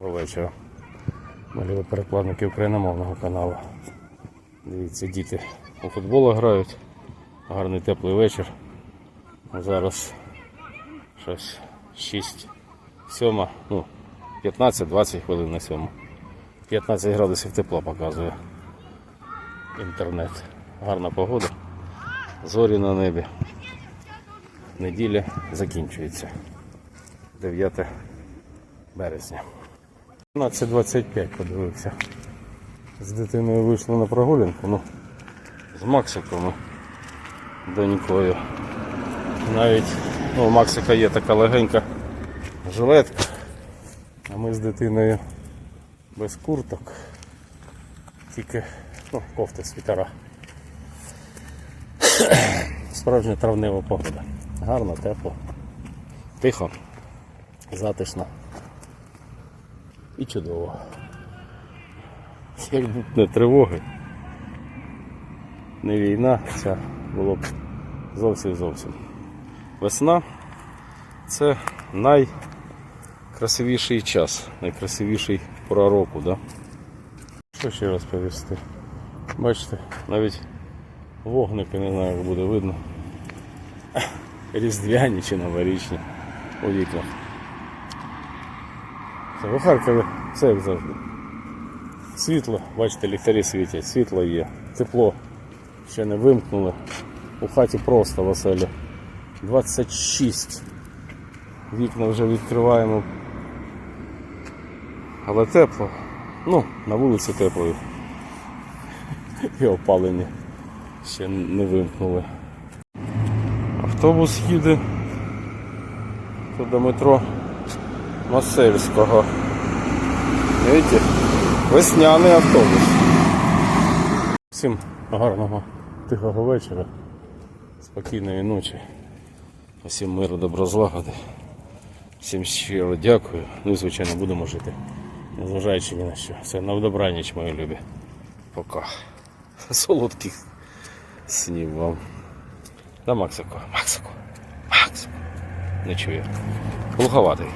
Вечора. Малюю перекладники україномовного каналу. Дивіться, діти у футбол грають. Гарний теплий вечір. Зараз щось 6, 7, ну, 15-20 хвилин на 7. 15 градусів тепла показує інтернет. Гарна погода. Зорі на небі. Неділя закінчується. 9 березня. 15.25 подивився. З дитиною вийшли на прогулянку, ну, з Максиком донькою. Навіть ну, у Максика є така легенька жилетка, а ми з дитиною без курток. Тільки ну, кофти світера. Справжня травнева погода. Гарно, тепло, тихо, затишно і чудово. Якби не тривоги, не війна, ця було б зовсім зовсім. Весна це найкрасивіший час, найкрасивіший пора року, да? Що ще розповісти? Бачите, навіть вогники не знаю, як буде видно. Різдвяні чи новорічні у вікнах. У Харкові все як завжди. Світло, бачите, ліхтарі світять, світло є, тепло ще не вимкнули. У хаті просто в оселі. 26. Вікна вже відкриваємо. Але тепло. Ну, на вулиці тепло. І опалення ще не вимкнули. Автобус їде тут до метро Масельського. Видите? Весняний автобус. Всім гарного тихого вечора, спокійної ночі. Всім миру, добро злагоди. Всім щиро дякую. Ну і звичайно будемо жити. Незважаючи ні на що. Все, на добраніч, мої любі. Пока. Солодких снів вам. Да, Максико, Максико, Максико. Не чую. Глуховатий.